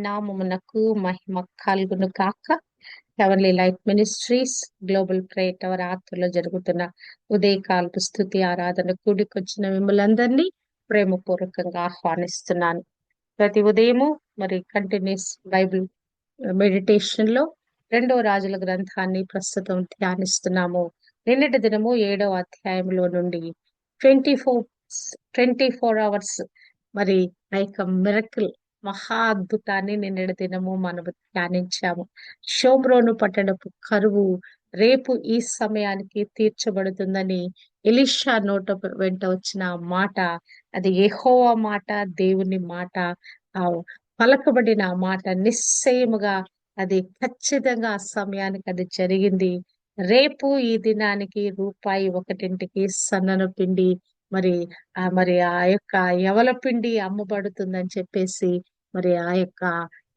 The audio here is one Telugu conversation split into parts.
నామమునకు మహిమ కలుగును కాక heavenly life ministries global pray tower ఆత్మలో జరుగుతున్న ఉదయకాలపు స్థుతి ఆరాధన కూడికొచ్చిన మిమ్మల్ని ప్రేమపూర్వకంగా ఆహ్వానిస్తున్నాను. ప్రతి ఉదయము మరి కంటిన్యూస్ బైబిల్ మెడిటేషన్లో రెండవ రాజుల గ్రంథాన్ని ప్రస్తుతం ధ్యానిస్తున్నాము. నిన్నటి దినము ఏడవ అధ్యాయంలో నుండి twenty four twenty four hours మరి ఆ యొక్క మిరకిల్ మహా అద్భుతాన్ని నిన్నటి దినము మనము ధ్యానించాము. షోమ్రోను పట్టణపు కరువు రేపు ఈ సమయానికి తీర్చబడుతుందని ఎలిషా నోట వెంట వచ్చిన మాట అది ఎహోవా మాట దేవుని మాట ఆ పలకబడిన మాట నిశ్చయముగా అది ఖచ్చితంగా ఆ సమయానికి అది జరిగింది. రేపు ఈ దినానికి రూపాయి ఒకటింటికి సన్నను పిండి మరి ఆ మరి ఆ యొక్క యవల పిండి అమ్మబడుతుందని చెప్పేసి మరి ఆ యొక్క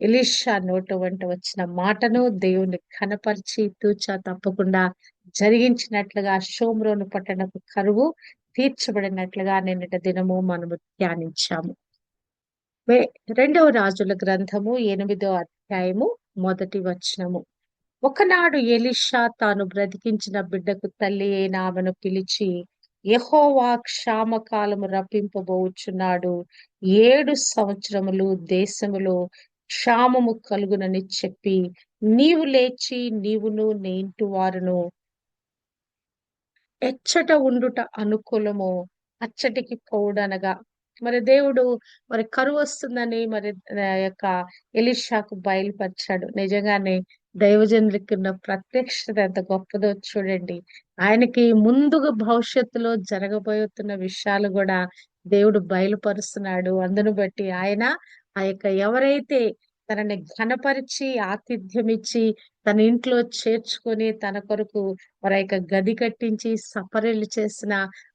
ఎలిషా నోట వెంట వచ్చిన మాటను దేవుని కనపరిచి తూచా తప్పకుండా జరిగించినట్లుగా షోమ్రోను పట్టణపు కరువు తీర్చబడినట్లుగా నిన్నటి దినము మనము ధ్యానించాము. రెండవ రాజుల గ్రంథము ఎనిమిదో అధ్యాయము మొదటి వచనము. ఒకనాడు ఎలిషా తాను బ్రతికించిన బిడ్డకు తల్లి అయిన ఆమెను పిలిచి యహోవా క్షామకాలము రప్పింపబోచున్నాడు. ఏడు సంవత్సరములు దేశములో క్షామము కలుగునని చెప్పి నీవు లేచి నీవును నీ ఇంటి వారును. ఎచ్చట ఉండుట అనుకూలము అచ్చటికి పోవుడనగా. మరి దేవుడు మరి కరువు వస్తుందని మరి యొక్క ఎలిషాకు బయలుపరిచాడు. నిజంగానే దైవజనులకి ఉన్న ప్రత్యక్షత ఎంత గొప్పదో చూడండి. ఆయనకి ముందుగా భవిష్యత్తులో జరగబోతున్న విషయాలు కూడా దేవుడు బయలుపరుస్తున్నాడు. అందును బట్టి ఆయన ఆ యొక్క ఎవరైతే తనని ఘనపరిచి ఆతిథ్యం ఇచ్చి తన ఇంట్లో చేర్చుకొని తన కొరకు మరి యొక్క గది కట్టించి సపరేలు చేసిన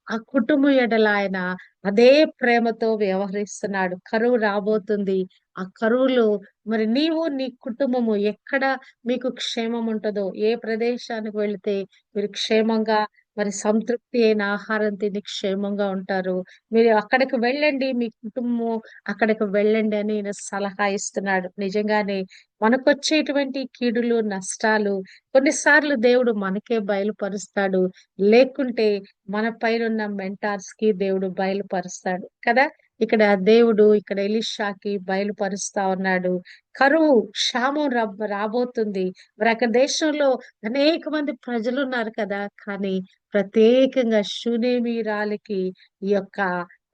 ఆ కుటుంబం ఎడల ఆయన అదే ప్రేమతో వ్యవహరిస్తున్నాడు. కరువు రాబోతుంది. ఆ కరువులో మరి నీవు నీ కుటుంబము ఎక్కడ మీకు క్షేమం ఉంటుందో ఏ ప్రదేశానికి వెళితే మీరు క్షేమంగా మరి సంతృప్తి అయిన ఆహారం తిని క్షేమంగా ఉంటారు. మీరు అక్కడికి వెళ్ళండి మీ కుటుంబం అక్కడికి వెళ్ళండి అని సలహా ఇస్తున్నాడు. నిజంగానే మనకొచ్చేటువంటి కీడులు నష్టాలు కొన్నిసార్లు దేవుడు మనకే బయలుపరుస్తాడు. లేకుంటే మన పైన మెంటార్స్కి దేవుడు బయలుపరుస్తాడు. కదా? ఇక్కడ దేవుడు ఇక్కడ ఎలిషాకి బయలుపరుస్తా ఉన్నాడు. కరువు క్షామం రాబోతుంది. మరి అక్కడ దేశంలో అనేక మంది ప్రజలు ఉన్నారు కదా. కానీ ప్రత్యేకంగా శూనేమీరాలకి ఈ యొక్క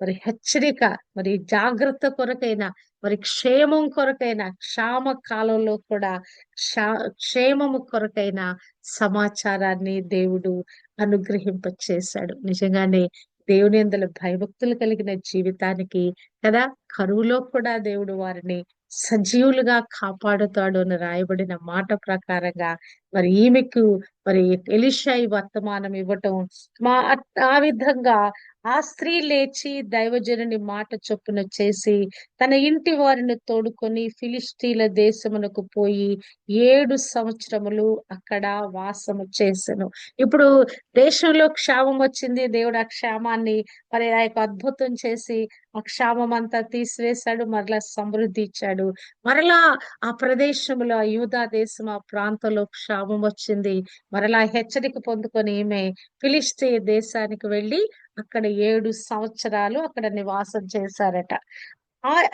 మరి హెచ్చరిక మరి జాగ్రత్త కొరకైన మరి క్షేమం కొరకైన క్షామ కాలంలో కూడా క్షేమము కొరకైన సమాచారాన్ని దేవుడు అనుగ్రహింపచేశాడు. నిజంగానే దేవుని అందులో భయభక్తులు కలిగిన జీవితానికి కదా? కరువులో కూడా దేవుడు వారిని సజీవులుగా కాపాడుతాడు అని రాయబడిన మాట ప్రకారంగా మరి ఈమెకు మరి ఎలిషాయి వర్తమానం ఇవ్వటం. మా ఆ విధంగా ఆ స్త్రీ లేచి దైవజనుని మాట చొప్పున చేసి తన ఇంటి వారిని తోడుకొని ఫిలిస్టీల దేశమునకు పోయి ఏడు సంవత్సరములు అక్కడ వాసము చేసను. ఇప్పుడు దేశంలో క్షామం వచ్చింది దేవుడు ఆ క్షామాన్ని మరి ఆ యొక్క అద్భుతం చేసి ఆ క్షామం అంతా తీసివేశాడు మరలా సమృద్ధి ఇచ్చాడు. మరలా ఆ ప్రదేశంలో యూదా దేశం ఆ ప్రాంతంలో క్షామం వచ్చింది. మరలా హెచ్చరిక పొందుకొని ఈమె ఫిలిస్తే దేశానికి వెళ్ళి అక్కడ ఏడు సంవత్సరాలు అక్కడ నివాసం చేశారట.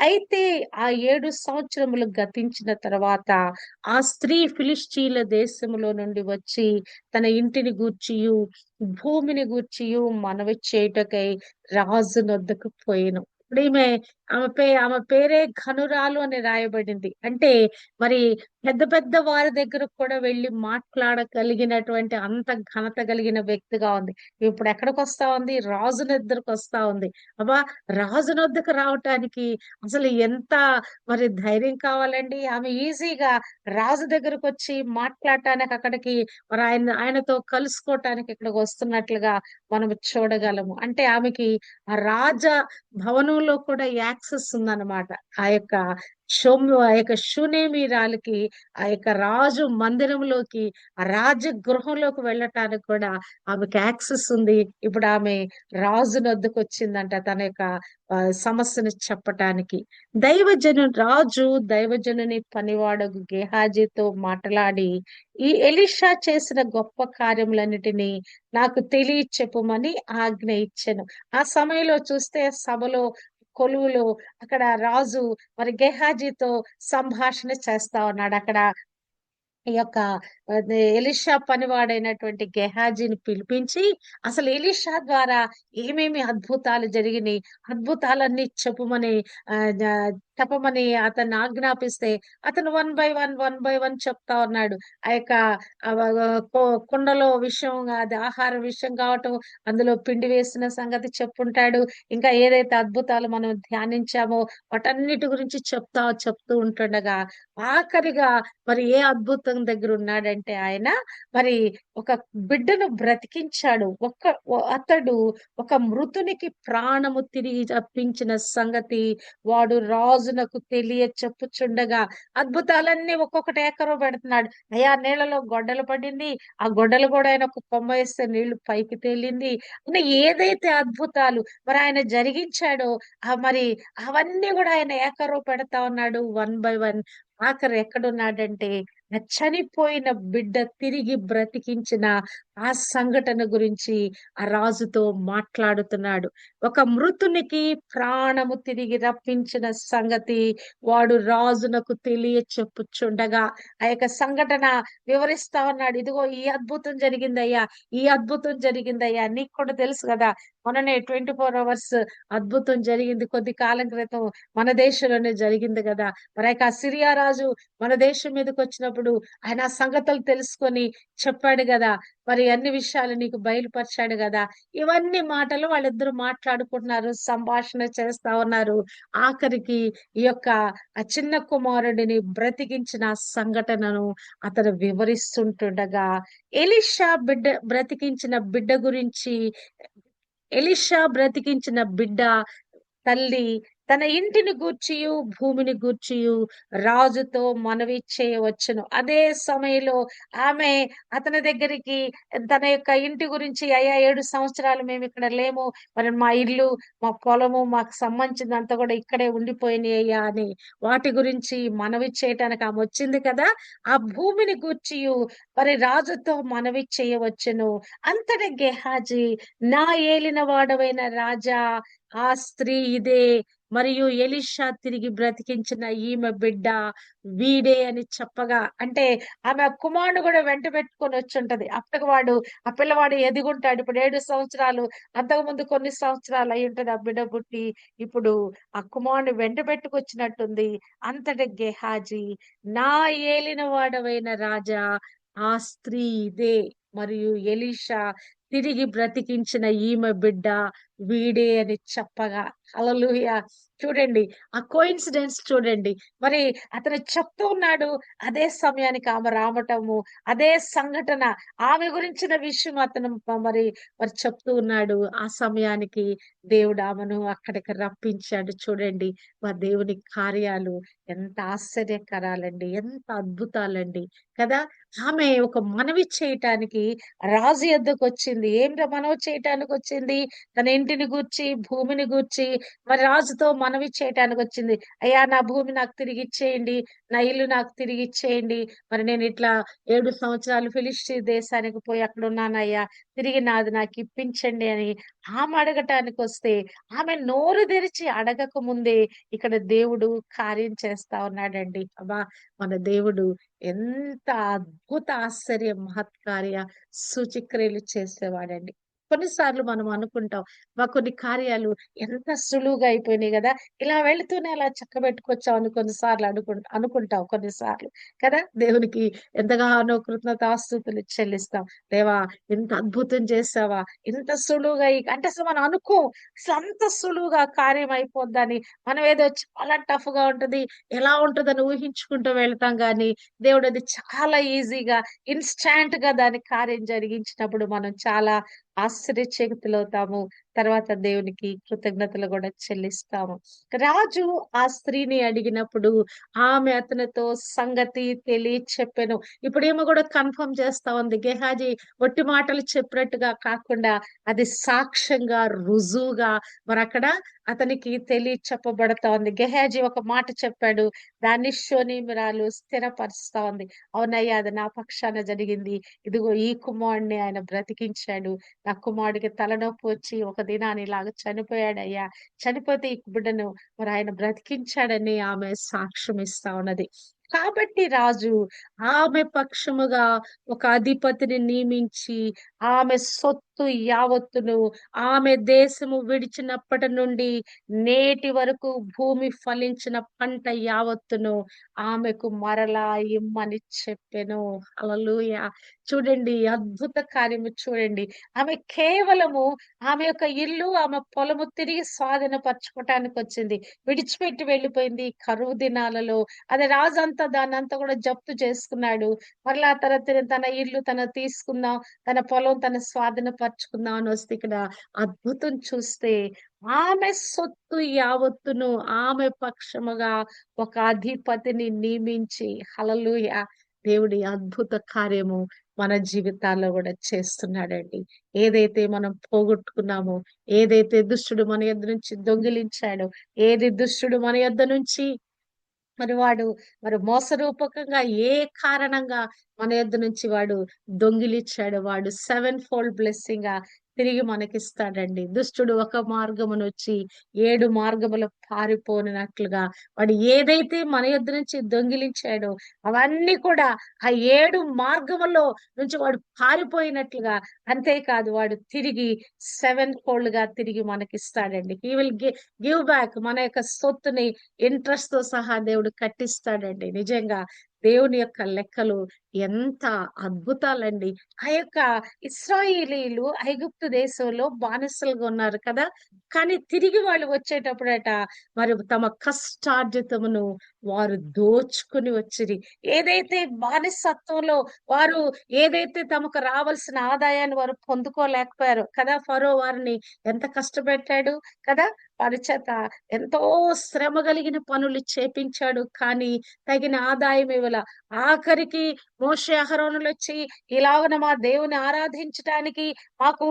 అయితే ఆ ఏడు సంవత్సరములు గతించిన తర్వాత ఆ స్త్రీ ఫిలిస్టీల దేశములో నుండి వచ్చి తన ఇంటిని గూర్చియు భూమిని గూర్చియు మనవి చేయుటకై రాజు నొద్దకు పోయిను. ఇప్పుడు ఈమె ఆమె పే ఆమె పేరే ఘనురాలు అని రాయబడింది. అంటే మరి పెద్ద పెద్ద వారి దగ్గర కూడా వెళ్ళి మాట్లాడగలిగినటువంటి అంత ఘనత కలిగిన వ్యక్తిగా ఉంది. ఇప్పుడు ఎక్కడికి వస్తా ఉంది? రాజు నిద్రకు వస్తా ఉంది. అబ్బా రాజు నొద్దకు రావటానికి అసలు ఎంత మరి ధైర్యం కావాలండి? ఆమె ఈజీగా రాజు దగ్గరకు వచ్చి మాట్లాడటానికి అక్కడికి మరి ఆయన ఆయనతో కలుసుకోవటానికి ఇక్కడికి వస్తున్నట్లుగా మనం చూడగలము. అంటే ఆమెకి ఆ రాజ భవనంలో కూడా యాక్సెస్ ఉందన్నమాట ఆ యొక్క షోమ్యు ఆ యొక్క షూనేమీరాలకి ఆ యొక్క రాజు మందిరంలోకి ఆ రాజ గృహంలోకి వెళ్ళటానికి కూడా ఆమెకి యాక్సెస్ ఉంది. ఇప్పుడు ఆమె రాజు నొద్దకు వచ్చిందంట తన యొక్క సమస్యను చెప్పటానికి. దైవజను రాజు దైవజనుని పనివాడకు గేహాజీతో మాట్లాడి ఈ ఎలిషా చేసిన గొప్ప కార్యములన్నిటినీ నాకు తెలియ చెప్పుమని ఆజ్ఞ ఇచ్చాను. ఆ సమయంలో చూస్తే సభలో కొలువులో అక్కడ రాజు మరి గెహాజీతో సంభాషణ చేస్తా ఉన్నాడు. అక్కడ ఈ యొక్క ఎలిషా పనివాడైనటువంటి గెహాజీని పిలిపించి అసలు ఎలిషా ద్వారా ఏమేమి అద్భుతాలు జరిగినాయి? అద్భుతాలన్నీ చెప్పుమని ఆ, చెప్పమని అతన్ని ఆజ్ఞాపిస్తే అతను one by one one by one చెప్తా ఉన్నాడు. ఆ యొక్క కుండలో విషయం అది ఆహార విషయం కావటం అందులో పిండి వేసిన సంగతి చెప్పుంటాడు. ఇంకా ఏదైతే అద్భుతాలు మనం ధ్యానించామో వాటన్నిటి గురించి చెప్తా చెప్తూ ఉంటుండగా ఆఖరిగా మరి ఏ అద్భుతం దగ్గర ఉన్నాడంటే ఆయన మరి ఒక బిడ్డను బ్రతికించాడు. ఒక్క అతడు ఒక మృతునికి ప్రాణము తిరిగి అప్పించిన సంగతి వాడు రాజునకు తెలియ చెప్పుచుండగా అద్భుతాలన్నీ ఒక్కొక్కటి ఏకరో పెడుతున్నాడు. అయ్యా నీళ్ళలో గొడ్డలు పడింది. ఆ గొడ్డలు కూడా ఆయన ఒక కొమ్మ వేస్తే నీళ్ళు పైకి తేలింది. అని ఏదైతే అద్భుతాలు మరి ఆయన జరిగించాడో ఆ మరి అవన్నీ కూడా ఆయన ఏకరో పెడతా ఉన్నాడు వన్ బై వన్. ఆఖరు ఎక్కడున్నాడంటే చనిపోయిన బిడ్డ తిరిగి బ్రతికించిన ఆ సంఘటన గురించి ఆ రాజుతో మాట్లాడుతున్నాడు. ఒక మృతునికి ప్రాణము తిరిగి రప్పించిన సంగతి వాడు రాజునకు తెలియ చెప్పుచుండగా ఆ యొక్క సంఘటన వివరిస్తా ఉన్నాడు. ఇదిగో ఈ అద్భుతం జరిగిందయ్యా ఈ అద్భుతం జరిగిందయ్యా నీకు కూడా తెలుసు కదా మొన్ననే ట్వంటీ ఫోర్ అవర్స్ అద్భుతం జరిగింది. కొద్ది కాలం క్రితం మన దేశంలోనే జరిగింది కదా. మరి ఆ యొక్క సిరియా రాజు మన దేశం మీదకి వచ్చినప్పుడు ఆయన సంగతులు తెలుసుకొని చెప్పాడు కదా. మరి అన్ని విషయాలు నీకు బయలుపరిచాడు కదా. ఇవన్నీ మాటలు వాళ్ళిద్దరు మాట్లాడుకుంటున్నారు సంభాషణ చేస్తా ఉన్నారు. ఆఖరికి ఈ యొక్క ఆ చిన్న కుమారుడిని బ్రతికించిన సంఘటనను అతను వివరిస్తుంటుండగా ఎలిషా బిడ్డ బ్రతికించిన బిడ్డ గురించి ఎలిషా బ్రతికించిన బిడ్డ తల్లి తన ఇంటిని గూర్చియు భూమిని గూర్చియు రాజుతో మనవి చేయవచ్చును అదే సమయంలో ఆమె అతని దగ్గరికి తన యొక్క ఇంటి గురించి అయ్యా ఏడు సంవత్సరాలు మేము ఇక్కడ లేము మరి మా ఇల్లు మా పొలము మాకు సంబంధించినంత కూడా ఇక్కడే ఉండిపోయినాయి అయ్యా అని వాటి గురించి మనవి చేయటానికి ఆమె వచ్చింది కదా ఆ భూమిని గూర్చియు మరి రాజుతో మనవి చేయవచ్చును అంతటి గెహాజీ నా ఏలిన వాడవైన రాజా ఆ స్త్రీ ఇదే మరియు ఎలిషా తిరిగి బ్రతికించిన ఈమె బిడ్డ వీడే అని చెప్పగా అంటే ఆమె కుమారుడు కూడా వెంట పెట్టుకొని వచ్చి ఉంటది అప్పటికి వాడు ఆ పిల్లవాడు ఎదిగుంటాడు. ఇప్పుడు ఏడు సంవత్సరాలు అంతకు ముందు కొన్ని సంవత్సరాలు అయి ఉంటది ఆ బిడ్డ పుట్టి. ఇప్పుడు ఆ కుమారుడు వెంట పెట్టుకొచ్చినట్టుంది. అంతటి గెహాజీ. నా ఏలిన వాడవైన రాజా ఆ స్త్రీ ఇదే. మరియు ఎలీషా తిరిగి బ్రతికించిన ఈమె బిడ్డ వీడే అని చెప్పగా అలలుయ చూడండి ఆ కోయిన్సిడెన్స్ చూడండి. మరి అతను చెప్తూ ఉన్నాడు అదే సమయానికి ఆమె రావటము అదే సంఘటన ఆమె గురించిన విషయం అతను మరి మరి చెప్తూ ఉన్నాడు. ఆ సమయానికి దేవుడు ఆమెను అక్కడికి రప్పించాడు. చూడండి మా దేవుని కార్యాలు ఎంత ఆశ్చర్యకరాలండి ఎంత అద్భుతాలండి. కదా? ఆమె ఒక మనవి చేయటానికి రాజు యొద్దకు వచ్చింది ఏం రా మనవి చేయటానికి వచ్చింది తన ఇంటిని గూర్చి భూమిని గూర్చి మరి రాజుతో మనవి చేయటానికి వచ్చింది అయ్యా నా భూమి నాకు తిరిగి ఇచ్చేయండి నా ఇల్లు నాకు తిరిగి ఇచ్చేయండి మరి నేను ఇట్లా ఏడు సంవత్సరాలు ఫిలిస్టీ దేశానికి పోయి అక్కడ ఉన్నానయ్యా తిరిగి నాది నాకు ఇప్పించండి అని ఆమె అడగటానికి వస్తే ఆమె నోరు తెరిచి అడగక ముందే ఇక్కడ దేవుడు కార్యం చేస్తా ఉన్నాడండి. అబ్బా మన దేవుడు ఎంత అద్భుత ఆశ్చర్య మహత్కార్య సూచిక్రియలు చేసేవాడండి. కొన్నిసార్లు మనం అనుకుంటాం మా కొన్ని కార్యాలు ఎంత సులువుగా అయిపోయినాయి కదా ఇలా వెళుతూనే అలా చక్కబెట్టుకొచ్చాం అని కొన్నిసార్లు అనుకు అనుకుంటాం కొన్నిసార్లు. కదా? దేవునికి ఎంతగానో కృతజ్ఞతాస్తుతులు చెల్లిస్తాం. దేవా ఎంత అద్భుతం చేసావా ఇంత సులువుగా అంటే అసలు మనం అనుకో అసలు అంత సులువుగా కార్యం అయిపోద్దని. మనం ఏదో చాలా టఫ్గా ఉంటది ఎలా ఉంటుందని ఊహించుకుంటూ వెళ్తాం కానీ దేవుడు అది చాలా ఈజీగా ఇన్స్టాంట్గా దాని కార్యం జరిగించినప్పుడు మనం చాలా ఆశ్చర్యచకితులవుతాము. తర్వాత దేవునికి కృతజ్ఞతలు కూడా చెల్లిస్తాము. రాజు ఆ స్త్రీని అడిగినప్పుడు ఆమె అతనితో సంగతి తెలియ చెప్పాను ఇప్పుడు ఏమో కూడా కన్ఫర్మ్ చేస్తా ఉంది. గెహాజీ ఒట్టి మాటలు చెప్పినట్టుగా కాకుండా అది సాక్ష్యంగా రుజువుగా మరి అక్కడ అతనికి తెలియ చెప్పబడతా ఉంది గెహాజీ ఒక మాట చెప్పాడు. దాన్ని శోనిమిరాలు స్థిరపరుస్తా ఉంది. అవునయ్యా అది నా పక్షాన జరిగింది. ఇదిగో ఈ కుమారుడిని ఆయన బ్రతికించాడు. నా కుమారుడికి తలనొప్పి వచ్చి ఒక దినాన్ని ఇలాగ చనిపోయాడయ్యా. చనిపోతే ఈ బిడ్డను మరి ఆయన బ్రతికించాడని ఆమె సాక్ష్యం ఇస్తా ఉన్నది. కాబట్టి రాజు ఆమె పక్షముగా ఒక అధిపతిని నియమించి ఆమె సొత్తు యావత్తును ఆమె దేశము విడిచినప్పటి నుండి నేటి వరకు భూమి ఫలించిన పంట యావత్తును ఆమెకు మరలా ఇమ్మని చెప్పెను. అలలుయ చూడండి అద్భుత కార్యము చూడండి. ఆమె కేవలము ఆమె యొక్క ఇల్లు ఆమె పొలము తిరిగి స్వాధీనపరచుకోవటానికి వచ్చింది. విడిచిపెట్టి వెళ్ళిపోయింది కరువు దినాలలో. అదే రాజు అంతా దాన్ని అంతా కూడా జప్తు చేసుకున్నాడు. మరలా తన తన ఇల్లు తన తీసుకుందాం తన పొలం తన స్వాధీనపరచుకుందాం అని వస్తే ఇక్కడ. అద్భుతం చూస్తే ఆమె సొత్తు యావత్తును ఆమె పక్షముగా ఒక అధిపతిని నియమించి హలలుయ దేవుడి అద్భుత కార్యము మన జీవితాల్లో కూడా చేస్తున్నాడండి. ఏదైతే మనం పోగొట్టుకున్నామో ఏదైతే దుష్టుడు మన యొద్ నుంచి దొంగిలించాడో ఏది దుష్టుడు మన యొద్ నుంచి మరి వాడు మరి మోసరూపకంగా ఏ కారణంగా మన యొద్ నుంచి వాడు దొంగిలిచ్చాడు? వాడు సెవెన్ ఫోల్డ్ బ్లెస్సింగ్గా తిరిగి మనకిస్తాడండి. దుష్టుడు ఒక మార్గమును వచ్చి ఏడు మార్గములు పారిపోనట్లుగా వాడు ఏదైతే మన యొద్ నుంచి దొంగిలించాడో అవన్నీ కూడా ఆ ఏడు మార్గములో నుంచి వాడు పారిపోయినట్లుగా అంతేకాదు వాడు తిరిగి సెవెన్ ఫోల్డ్గా తిరిగి మనకిస్తాడండి. హీ విల్ గివ్ బ్యాక్ మన యొక్క సొత్తుని ఇంట్రెస్ట్తో సహా దేవుడు కట్టిస్తాడండి. నిజంగా దేవుని యొక్క లెక్కలు ఎంత అద్భుతాలండి. ఆ యొక్క ఇస్రాయిలీలు ఐగుప్తు దేశంలో బానిసలుగా ఉన్నారు కదా. కానీ తిరిగి వాళ్ళు వచ్చేటప్పుడట మరి తమ కష్టార్జితమును వారు దోచుకుని వచ్చిరి. ఏదైతే బానిసత్వంలో వారు ఏదైతే తమకు రావాల్సిన ఆదాయాన్ని వారు పొందుకోలేకపోయారు కదా ఫరో వారిని ఎంత కష్టపెట్టాడు కదా? వారి చేత ఎంతో శ్రమ కలిగిన పనులు చేపించాడు. కానీ తగిన ఆదాయం ఇవ్వల. ఆఖరికి మోషే అహరోనులు వచ్చి ఇలాగన మా దేవుని ఆరాధించటానికి మాకు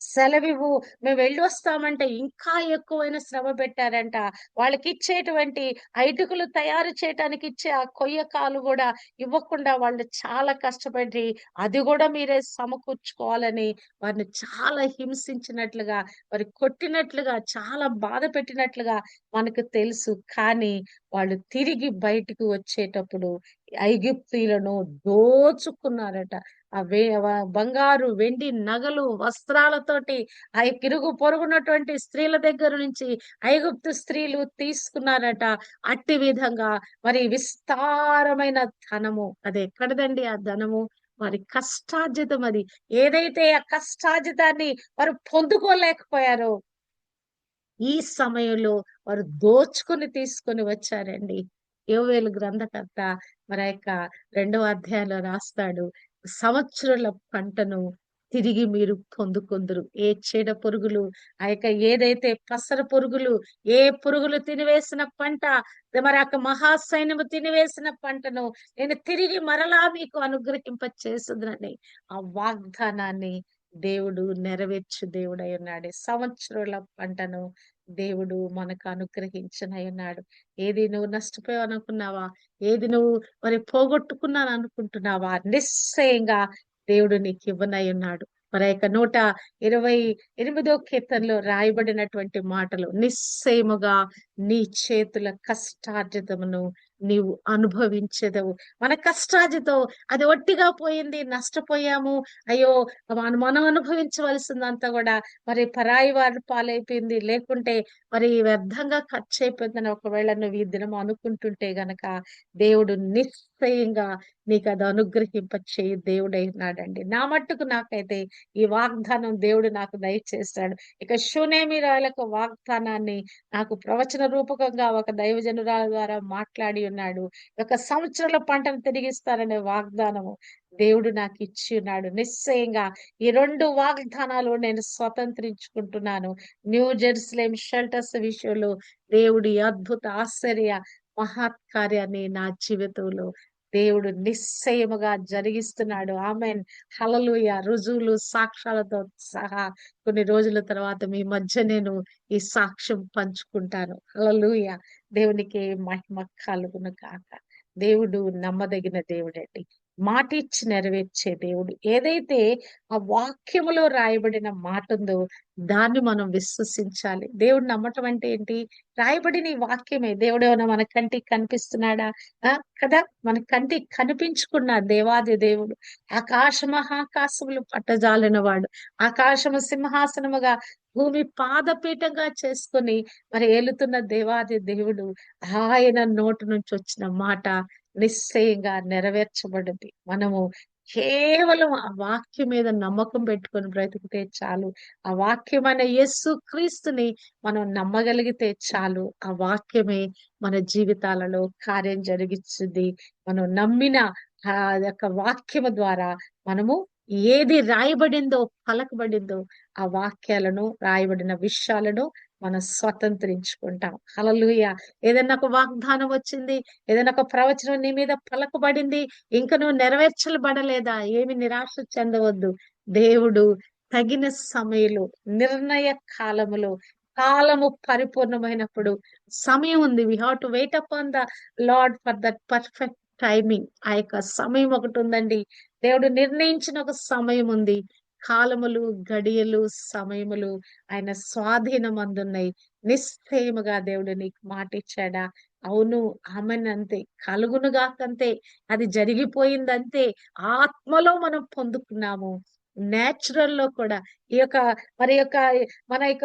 సెలవివ్వు మేము వెళ్ళి వస్తామంటే ఇంకా ఎక్కువైన శ్రమ పెట్టారంట. వాళ్ళకి ఇచ్చేటువంటి ఐటుకులు తయారు చేయటానికి ఇచ్చే ఆ కొయ్యకాలు కూడా ఇవ్వకుండా వాళ్ళు చాలా కష్టపడి అది కూడా మీరే సమకూర్చుకోవాలని వారిని చాలా హింసించినట్లుగా వారి కొట్టినట్లుగా చాలా బాధ పెట్టినట్లుగా మనకు తెలుసు. కానీ వాళ్ళు తిరిగి బయటికి వచ్చేటప్పుడు ఐగుప్తీయులను దోచుకున్నారట. ఆ వే బంగారు వెండి నగలు వస్త్రాలతోటి ఆ కిరుగు పొరుగునటువంటి స్త్రీల దగ్గర నుంచి ఐగుప్తు స్త్రీలు తీసుకున్నారట. అట్టి విధంగా మరి విస్తారమైన ధనము. అది ఎక్కడదండి ఆ ధనము? వారి కష్టార్జితం అది. ఏదైతే ఆ కష్టార్జితాన్ని వారు పొందుకోలేకపోయారో ఈ సమయంలో వారు దోచుకుని తీసుకొని వచ్చారండి. యోవేలు గ్రంథకర్త మరి ఆ యొక్క రెండవ అధ్యాయంలో రాస్తాడు సంవత్సరాల పంటను తిరిగి మీరు పొందుకుందురు. ఏ చీడ పురుగులు ఆ యొక్క ఏదైతే పసర పురుగులు ఏ పురుగులు తినివేసిన పంట మరి ఆ యొక్క మహాసైన్యము తినివేసిన పంటను నేను తిరిగి మరలా మీకు అనుగ్రహింప చేస్తుందని ఆ వాగ్దానాన్ని దేవుడు నెరవేర్చు దేవుడై ఉన్నాడు. సంవత్సరాల పంటను దేవుడు మనకు అనుగ్రహించనై ఉన్నాడు ఏది నువ్వు నష్టపోయావు అనుకున్నావా ఏది నువ్వు మరి పోగొట్టుకున్నాను అనుకుంటున్నావా నిశ్చయంగా దేవుడు నీకు ఇవ్వనై ఉన్నాడు మరి యొక్క నూట ఇరవై ఎనిమిదో కీర్తనలో రాయబడినటువంటి మాటలు నిశ్చయముగా నీ చేతుల కష్టార్జితమును నీవు అనుభవించదవు. మన కష్టాజితో అది ఒట్టిగా పోయింది నష్టపోయాము. అయ్యో మనం మనం అనుభవించవలసిందంతా కూడా మరి పరాయి వారి పాలైపోయింది. లేకుంటే మరి వ్యర్థంగా ఖర్చు అయిపోయిందని ఒకవేళ నువ్వు ఈ దినం అనుకుంటుంటే గనక దేవుడు నిశ్చయంగా నీకు అది అనుగ్రహింప చేయి దేవుడైనాడండి నా మట్టుకు నాకైతే ఈ వాగ్దానం దేవుడు నాకు దయచేస్తాడు. ఇక శూనేమి రాయలకు వాగ్దానాన్ని నాకు ప్రవచన రూపకంగా ఒక దైవజనురాల ద్వారా మాట్లాడి ఉన్నాడు. ఒక సంవత్సరాల పంటను తిరిగిస్తారనే వాగ్దానము దేవుడు నాకు ఇచ్చి ఉన్నాడు. నిశ్చయంగా ఈ రెండు వాగ్దానాలు నేను స్వతంత్రించుకుంటున్నాను. న్యూ జెరూసలేం షెల్టర్స్ విషయంలో దేవుడి అద్భుత ఆశ్చర్య మహత్కార్యాన్ని నా జీవితంలో దేవుడు నిశ్చయముగా జరిగిస్తున్నాడు. ఆమె హలలుయ రుజువులు సాక్ష్యాలతో సహా కొన్ని రోజుల తర్వాత మీ మధ్య నేను ఈ సాక్ష్యం పంచుకుంటాను. హలలుయ దేవునికి మహిమ కలుగును కాక దేవుడు నమ్మదగిన దేవుడండి. మాట ఇచ్చి నెరవేర్చే దేవుడు. ఏదైతే ఆ వాక్యములో రాయబడిన మాట ఉందో దాన్ని మనం విశ్వసించాలి. దేవుడు నమ్మటం అంటే ఏంటి? రాయబడిన ఈ వాక్యమే దేవుడు ఏమైనా మన కంటికి కనిపిస్తున్నాడా? కదా? మన కంటికి కనిపించుకున్న దేవాది దేవుడు. ఆకాశ మహాకాశములు పట్టజాలిన వాడు. ఆకాశము సింహాసనముగా భూమి పాదపీఠంగా చేసుకొని మరి ఏలుతున్న దేవాది దేవుడు ఆయన నోటు నుంచి వచ్చిన మాట నిశ్చయంగా నెరవేర్చబడింది. మనము కేవలం ఆ వాక్యం మీద నమ్మకం పెట్టుకొని బ్రతికితే చాలు. ఆ వాక్యమైన యేసు క్రీస్తుని మనం నమ్మగలిగితే చాలు. ఆ వాక్యమే మన జీవితాలలో కార్యం జరిగిస్తుంది మనం నమ్మిన ఆ యొక్క వాక్యము ద్వారా మనము ఏది రాయబడిందో పలకబడిందో ఆ వాక్యాలను రాయబడిన విషయాలను మనం స్వతంత్రించుకుంటాం హలలుయ ఏదైనా ఒక వాగ్దానం వచ్చింది ఏదైనా ఒక ప్రవచనం నీ మీద పలకబడింది ఇంకా నువ్వు నెరవేర్చబడలేదా? ఏమి నిరాశ చెందవద్దు. దేవుడు తగిన సమయంలో నిర్ణయ కాలములో కాలము పరిపూర్ణమైనప్పుడు సమయం ఉంది. We have to wait up on the Lord for that perfect timing ఆ యొక్క సమయం ఒకటి ఉందండి. దేవుడు నిర్ణయించిన ఒక సమయం ఉంది. కాలములు గడియలు సమయములు ఆయన స్వాధీనం అందున్నాయి నిశ్చయముగా దేవుడు నీకు మాట ఇచ్చాడా అవును ఆమెనంతే కలుగునుగాకంతే అది జరిగిపోయిందంతే ఆత్మలో మనం పొందుకున్నాము. లో కూడా ఈ యొక్క మరి యొక్క మన యొక్క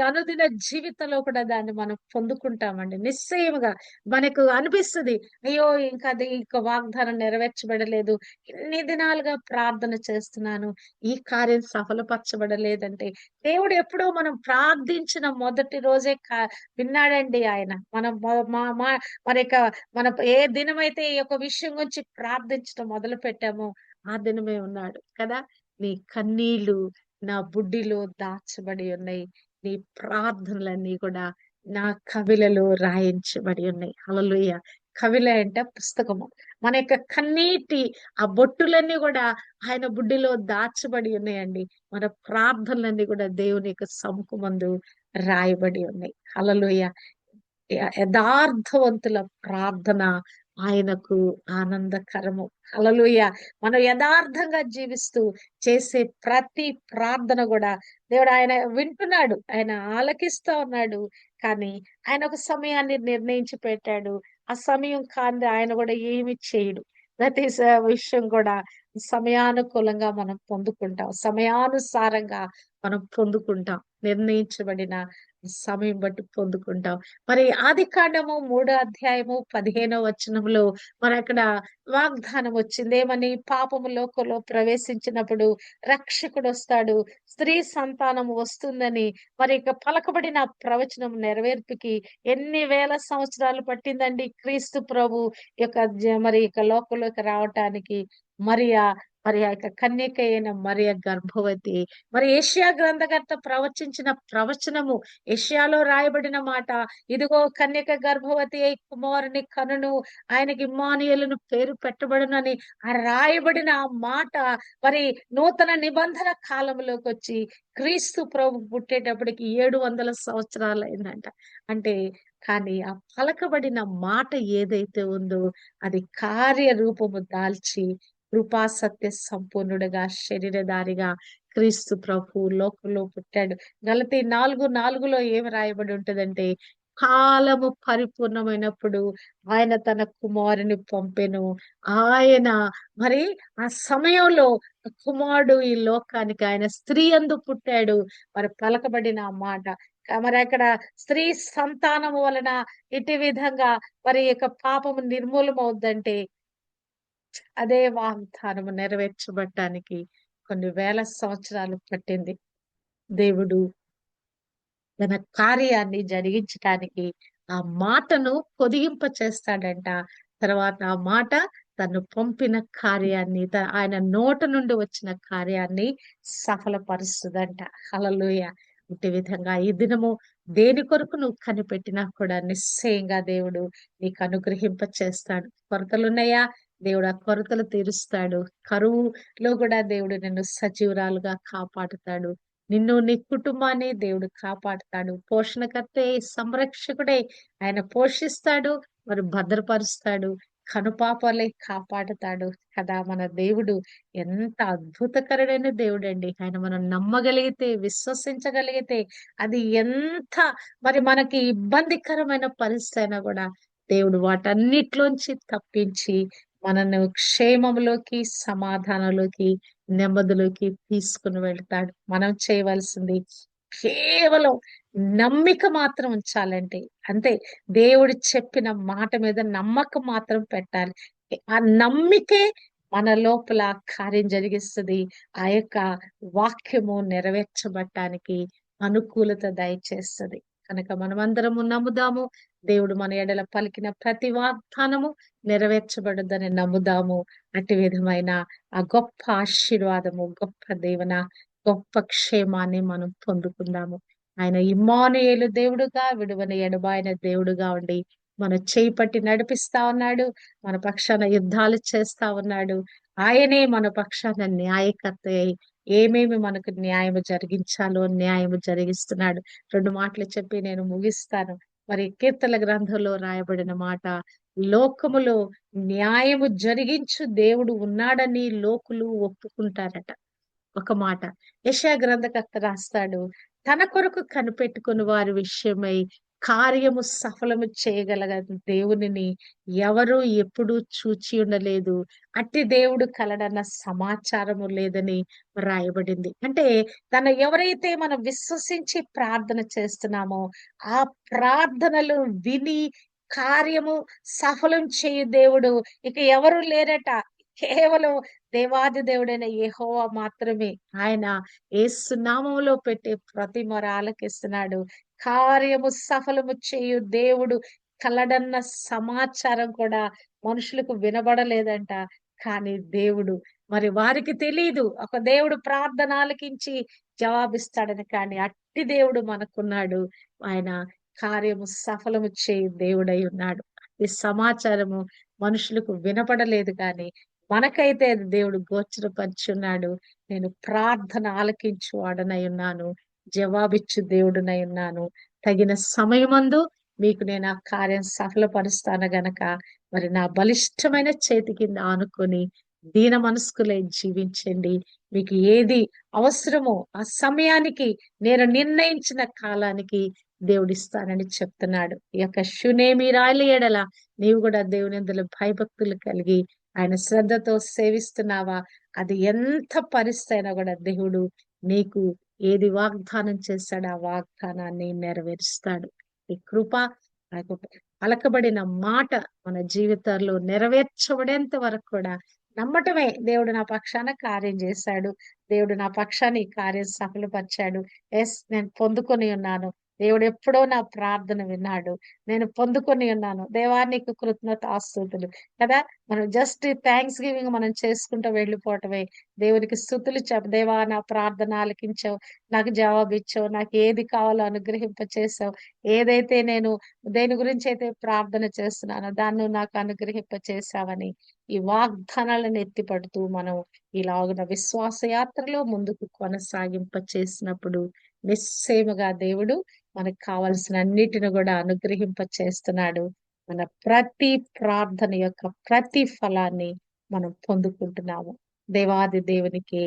అనుదిన జీవితంలో కూడా దాన్ని మనం పొందుకుంటామండి. నిశ్చయముగా మనకు అనిపిస్తుంది అయ్యో ఇంకా అది ఇంకా వాగ్దానం నెరవేర్చబడలేదు ఇన్ని దినాలుగా ప్రార్థన చేస్తున్నాను ఈ కార్యం సఫలపరచబడలేదంటే. దేవుడు ఎప్పుడో మనం ప్రార్థించిన మొదటి రోజే కా- విన్నాడండి ఆయన. మనం మా మా మరి యొక్క మన ఏ దినమైతే ఈ యొక్క విషయం గురించి ప్రార్థించడం మొదలు పెట్టామో ఆ దినమే ఉన్నాడు కదా. నీ కన్నీళ్ళు నా బుడ్డిలో దాచబడి ఉన్నాయి. నీ ప్రార్థనలన్నీ కూడా నా కవిలలో రాయించబడి ఉన్నాయి. అలలుయ కవిల అంటే పుస్తకము. మన యొక్క కన్నీటి ఆ బొట్టులన్నీ కూడా ఆయన బుడ్డిలో దాచబడి ఉన్నాయండి. మన ప్రార్థనలన్నీ కూడా దేవుని యొక్క సముఖమందు రాయబడి ఉన్నాయి. హల్లెలూయ. యథార్థవంతుల ప్రార్థన ఆయనకు ఆనందకరము. అలలుయ మనం యథార్థంగా జీవిస్తూ చేసే ప్రతి ప్రార్థన కూడా దేవుడు ఆయన వింటున్నాడు. ఆయన ఆలకిస్తూ ఉన్నాడు. కానీ ఆయన ఒక సమయాన్ని నిర్ణయించి పెట్టాడు. ఆ సమయం కాని ఆయన కూడా ఏమి చేయడు. ప్రతి విషయం కూడా సమయానుకూలంగా మనం పొందుకుంటాం. సమయానుసారంగా మనం పొందుకుంటాం. నిర్ణయించబడిన సమయం బట్టి పొందుకుంటాం. మరి ఆది కాండము మూడో అధ్యాయము పదిహేనో వచనంలో మన అక్కడ వాగ్దానం వచ్చింది. ఏమని? పాపము లోకంలో ప్రవేశించినప్పుడు రక్షకుడు వస్తాడు. స్త్రీ సంతానం వస్తుందని మరి ఇక పలకబడిన ప్రవచనం నెరవేర్పుకి ఎన్ని వేల సంవత్సరాలు పట్టిందండి క్రీస్తు ప్రభు యొక్క మరి ఇక లోకంలోకి రావటానికి. మరియా మరి ఆ యొక్క కన్యక అయిన మరియ గర్భవతి. మరి ఏషియా గ్రంథకర్త ప్రవచించిన ప్రవచనము ఏషియాలో రాయబడిన మాట. ఇదిగో కన్యక గర్భవతి అయి కుమారుని కనును ఆయనకి ఇమ్మానుయేలును పేరు పెట్టబడునని ఆ రాయబడిన ఆ మాట. మరి నూతన నిబంధన కాలంలోకి వచ్చి క్రీస్తు ప్రభు పుట్టేటప్పటికి ఏడు వందల సంవత్సరాలు అయిందంట అంటే కానీ ఆ పలకబడిన మాట ఏదైతే ఉందో అది కార్యరూపము దాల్చి కృపా సత్య సంపూర్ణుడుగా శరీరధారిగా క్రీస్తు ప్రభు లోకంలో పుట్టాడు. గలతి నాలుగు నాలుగులో ఏమి రాయబడి ఉంటుందంటే కాలము పరిపూర్ణమైనప్పుడు ఆయన తన కుమారుని పంపెను. ఆయన మరి ఆ సమయంలో కుమారుడు ఈ లోకానికి ఆయన స్త్రీ అందు పుట్టాడు. మరి పలకబడిన మాట. మరి అక్కడ స్త్రీ సంతానము వలన ఇటు విధంగా మరి యొక్క పాపము నిర్మూలమవుద్దంటే అదే వాగ్దానము నెరవేర్చబడటానికి కొన్ని వేల సంవత్సరాలు పట్టింది. దేవుడు తన కార్యాన్ని జరిగించటానికి ఆ మాటను పొదిగింప చేస్తాడంట. తర్వాత ఆ మాట తను పంపిన కార్యాన్ని ఆయన నోట నుండి వచ్చిన కార్యాన్ని సఫలపరుస్తుందంట. అలలోయ ఇటు విధంగా ఈ దినము దేని కొరకు నువ్వు కనిపెట్టినా కూడా నిశ్చయంగా దేవుడు నీకు అనుగ్రహింప చేస్తాడు. కొరతలున్నాయా? దేవుడు ఆ కొరతలు తీరుస్తాడు. కరువులో కూడా దేవుడు నిన్ను సజీవురాలుగా కాపాడుతాడు. నిన్ను నీ కుటుంబాన్ని దేవుడు కాపాడుతాడు. పోషణకర్తే సంరక్షకుడే. ఆయన పోషిస్తాడు మరి భద్రపరుస్తాడు. కనుపాపలే కాపాడుతాడు కదా మన దేవుడు. ఎంత అద్భుతకరుడైన దేవుడు అండి ఆయన మనం నమ్మగలిగితే విశ్వసించగలిగితే అది ఎంత మరి మనకి ఇబ్బందికరమైన పరిస్థితి అయినా కూడా దేవుడు వాటన్నిట్లోంచి తప్పించి మనల్ని క్షేమంలోకి సమాధానంలోకి నెమ్మదిలోకి తీసుకుని వెళ్తాడు. మనం చేయవలసింది కేవలం నమ్మిక మాత్రం ఉంచాలంటే. అంతే దేవుడు చెప్పిన మాట మీద నమ్మకం మాత్రం పెట్టాలి. ఆ నమ్మికే మన లోపల కార్యం జరిగిస్తుంది. ఆ యొక్క వాక్యము నెరవేర్చబట్టానికి అనుకూలత దయచేస్తుంది. కనుక మనమందరము నమ్ముదాము. దేవుడు మన ఎడల పలికిన ప్రతి వాగ్దానము నెరవేర్చబడుద్దని నమ్ముదాము. అటు విధమైన ఆ గొప్ప ఆశీర్వాదము గొప్ప దేవన గొప్ప క్షేమాన్ని మనం పొందుకుందాము. ఆయన ఇమ్మానుయేలు దేవుడుగా విడువని ఎడబాయిన దేవుడుగా ఉండి మన చేయి పట్టి నడిపిస్తా ఉన్నాడు మన పక్షాన యుద్ధాలు చేస్తా ఉన్నాడు. ఆయనే మన పక్షాన న్యాయకర్త ఏమేమి మనకు న్యాయం జరిగించాలో న్యాయం జరిగిస్తున్నాడు. రెండు మాటలు చెప్పి నేను ముగిస్తాను. మరి కీర్తన గ్రంథంలో రాయబడిన మాట లోకములో న్యాయము జరిగించు దేవుడు ఉన్నాడని లోకులు ఒప్పుకుంటారట. ఒక మాట యశా గ్రంథకర్త రాస్తాడు తన కొరకు కనిపెట్టుకుని వారి విషయమై కార్యము సఫలము చేయగలగ దేవునిని ఎవరు ఎప్పుడు చూచి ఉండలేదు. అట్టి దేవుడు కలడన్న సమాచారము లేదని రాయబడింది అంటే తన ఎవరైతే మనం విశ్వసించి ప్రార్థన చేస్తున్నామో ఆ ప్రార్థనలు విని కార్యము సఫలం చేయు దేవుడు ఇక ఎవరు లేరట. కేవలం దేవాది దేవుడైన ఏహోవా మాత్రమే. ఆయన ఏసునామంలో పెట్టే ప్రతి మొర ఆలకిస్తున్నాడు కార్యము సఫలము చేయు దేవుడు కలడన్న సమాచారం కూడా మనుషులకు వినబడలేదంట. కానీ దేవుడు మరి వారికి తెలియదు ఒక దేవుడు ప్రార్థన ఆలకించి జవాబిస్తాడని కానీ అట్టి దేవుడు మనకున్నాడు. ఆయన కార్యము సఫలము చేయు దేవుడై ఉన్నాడు. ఈ సమాచారము మనుషులకు వినపడలేదు కానీ మనకైతే దేవుడు గోచరపరుచున్నాడు. నేను ప్రార్థన ఆలకించు వాడనై ఉన్నాను. జవాబిచ్చు దేవుడునై ఉన్నాను. తగిన సమయమందు మీకు నేను ఆ కార్యం సఫలపరుస్తాను గనక మరి నా బలిష్టమైన చేతి కింద ఆనుకొని దీన మనస్కులై జీవించండి. మీకు ఏది అవసరమో ఆ సమయానికి నేను నిర్ణయించిన కాలానికి దేవుడిస్తానని చెప్తున్నాడు. ఈ యొక్క శునేమి రాయల ఎడల నీవు కూడా దేవుని అందులో భయభక్తులు కలిగి ఆయన శ్రద్ధతో సేవిస్తున్నావా? అది ఎంత పరిస్థితి అయినా కూడా దేవుడు నీకు ఏది వాగ్దానం చేస్తాడు ఆ వాగ్దానాన్ని నెరవేరుస్తాడు. ఈ కృప పలకబడిన మాట మన జీవితాల్లో నెరవేర్చబడేంత వరకు కూడా నమ్మటమే. దేవుడు నా పక్షాన కార్యం చేశాడు. దేవుడు నా పక్షాన్ని కార్యం సఫలపరిచాడు. ఎస్ నేను పొందుకొని ఉన్నాను. దేవుడు ఎప్పుడో నా ప్రార్థన విన్నాడు. నేను పొందుకొని ఉన్నాను. దేవానికి కృతజ్ఞత ఆస్తుతులు. కదా? మనం జస్ట్ థ్యాంక్స్ గివింగ్ మనం చేసుకుంటూ వెళ్ళిపోవటమే. దేవునికి స్థుతులు చెప్ప దేవా నా ప్రార్థన ఆలకించావు. నాకు జవాబు ఇచ్చావు. నాకు ఏది కావాలో అనుగ్రహింప చేసావు ఏదైతే నేను దేని గురించి అయితే ప్రార్థన చేస్తున్నానో దాన్ని నాకు అనుగ్రహింప చేశావని ఈ వాగ్దానాలను ఎత్తిపడుతూ మనం ఇలాగున విశ్వాస యాత్రలో ముందుకు కొనసాగింప చేసినప్పుడు నిశ్చయముగా దేవుడు మనకు కావలసిన అన్నిటిని కూడా అనుగ్రహింప చేస్తున్నాడు మన ప్రతి ప్రార్థన యొక్క ప్రతి ఫలాన్ని మనం పొందుకుంటున్నాము. దేవాది దేవునికి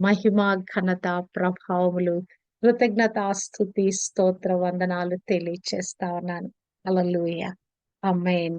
మహిమ ఘనత ప్రభావములు కృతజ్ఞత స్థుతి స్తోత్ర వందనాలు తెలియచేస్తా ఉన్నాను. అలలుయ అమ్మేన్